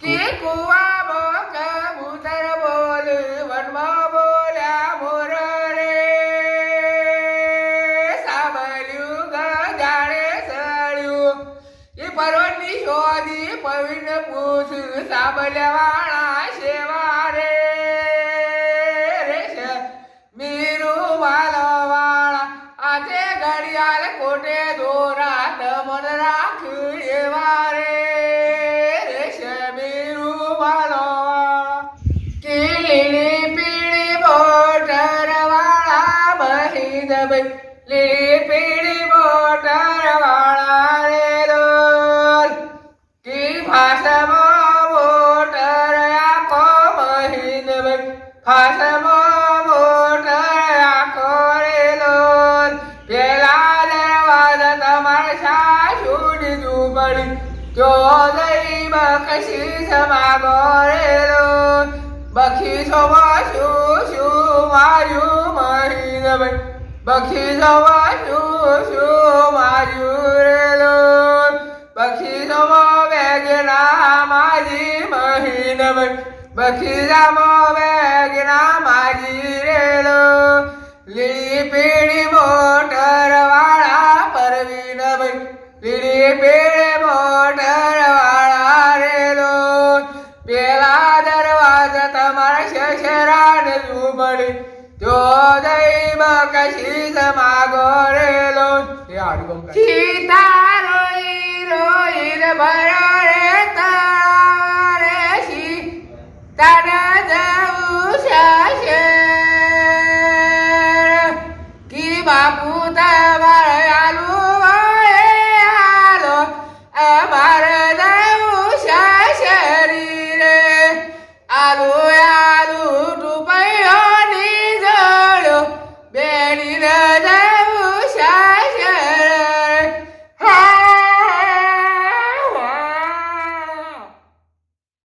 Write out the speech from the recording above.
કે કુવામાં કબૂતર બોલ, વનમાં બોલ્યા મોર રે સાંભળ્યું ગજાણે સળ્યું. એ પરોની શોધી પવિન પૂછ, સાંભળ્યા સેવા રે? રે વાળા. આજે ઘડિયાળ કોટે દોરા તમન રાખ લીલી પીળી મોટર વાળા રે લોલ કી ભાષામાં મોટર આખો ભાઈ ભાષામાં મોટર આખો રે લોલ પેલા દરવાજા તમારે સાસુની દુબળી દઈ બખશી સમાગો રે લોલ બખી સમાશું શું માર્યું મહિન ભાઈ બખી સવા શું માર્યું રે લોલ બખી વેગના મારી મહિન ભાઈ જમો વેગના મારી રેલો લીલી પીળી મોટર વાળા પરવીન લીલી પીળી મોટર વાળા રે પેલા દરવાજા તમારા શશરાને ઝૂંપડી જો દૈવ કશી સમાગો રેલો એ આડું સીતા રોઈ રોઈ રે ભરો રે તારે સી તારા da da